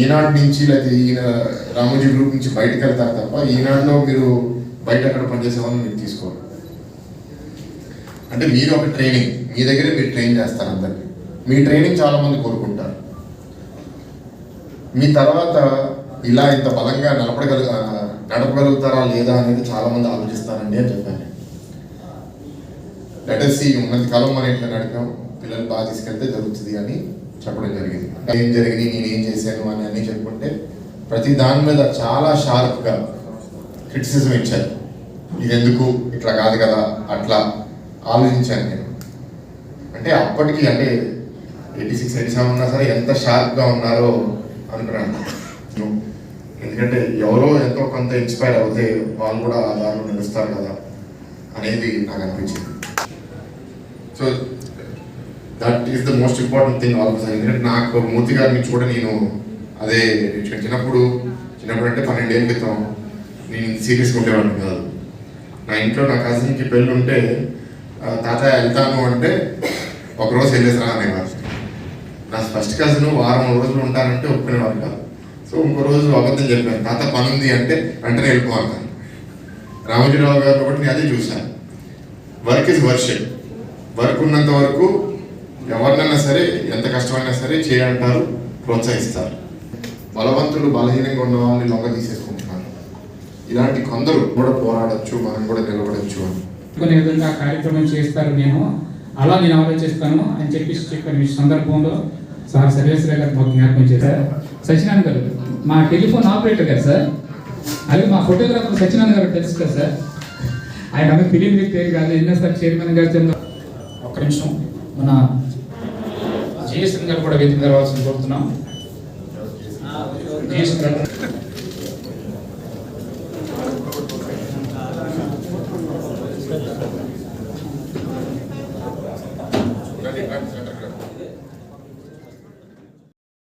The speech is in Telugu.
ఈనాడు నుంచి లేకపోతే ఈయన రామోజీ గ్రూప్ నుంచి బయటకు వెళ్తారు తప్ప ఈనాడులో మీరు బయట అక్కడ పనిచేసే వాళ్ళని మీరు తీసుకోరు. అంటే మీరు ఒక ట్రైనింగ్ మీ దగ్గరే మీరు ట్రైన్ చేస్తారు అందరినీ. మీ ట్రైనింగ్ చాలామంది కోరుకుంటారు. మీ తర్వాత ఇలా ఇంత బలంగా నడపడగల నడపగలుగుతారా లేదా అనేది చాలామంది ఆలోచిస్తారండి అని చెప్పాను. లెటర్సీ ఉన్నంత కాలం మనం ఇట్లా నడిపాం పిల్లలు బాగా తీసుకెళ్తే జరుగుతుంది అని చెప్పడం జరిగింది. ఏం జరిగింది నేను ఏం చేశాను అని అన్నీ చెప్పుకుంటే ప్రతి దాని మీద చాలా షార్ప్గా క్రిటిసిజం ఇచ్చారు. ఇది ఎందుకు ఇట్లా కాదు కదా అట్లా ఆలోచించాను నేను. అంటే అప్పటికి అంటే ఎయిటీ సిక్స్ ఎయిటీ సెవెన్ ఉన్నా సరే ఎంత షార్ప్గా ఉన్నారో అనుకున్నాను. ఎందుకంటే ఎవరో ఎంతో కొంత ఇన్స్పైర్ అవుతే వాళ్ళు కూడా ఆ దారిలో నడుస్తారు కదా అనేది నాకు అనిపించింది. So that is the most important thing all ఎందుకంటే నాకు మూర్తి గారి నుంచి కూడా నేను అదే చిన్నప్పుడు చిన్నప్పుడు అంటే పన్నెండేళ్ళ క్రితం నేను సీరియస్గా ఉండేవాడిని కాదు. నా ఇంట్లో నా కజిన్కి పెళ్ళి ఉంటే తాత తాతయ్య వెళ్తాను అంటే ఒకరోజు వెళ్ళేసి రా అనేవారు. నా ఫస్ట్ కజిన్ వారం రోజులు ఉంటానంటే ఒప్పుకునేవారు కాదు. సో ఇంకో రోజు అబద్ధం చెప్పాను తాత పని ఉంది అంటే వెంటనే వెళ్ళిపోవాలి రామోజీరావు గారు ఒకటి నేను అదే చూశాను. వర్క్ ఇస్ వర్షిప్ వర్క్ ఉన్నంత వరకు ఎవరినైనా సరే ఎంత కష్టమైనా సరే చేయంటారు ప్రోత్సహిస్తారు. బలవంతులు బలహీనంగా ఉన్న వాళ్ళని లొంగ తీసేసుకుంటున్నారు. ఇలాంటి కొందరు కూడా పోరాడొచ్చు మనం కూడా నిలబడచ్చు అని. కొన్ని విధంగా కార్యక్రమం చేస్తారు నేను అలా నేను ఆలోచిస్తాను అని చెప్పి చెప్పిన ఈ సందర్భంలో. సార్ సర్వేశ్వర గారు మాకు జ్ఞాపకం చేశారు. సత్యనారాయణ గారు మా టెలిఫోన్ ఆపరేటర్ గారు సార్. అది మా ఫోటోగ్రాఫర్ సత్యనారాయణ గారు తెలుసు కదా సార్. ఆయన ఆమె ఫిలిం వ్యక్తి కాదు. ఎన్నోసారి చైర్మన్ గారు చెంద ఒక్క నిమిషం. మన జేఎస్ఎన్ గారు కూడా వేదిక మీద రావాల్సింది కోరుతున్నాం. జేఎస్ఎన్ గారు.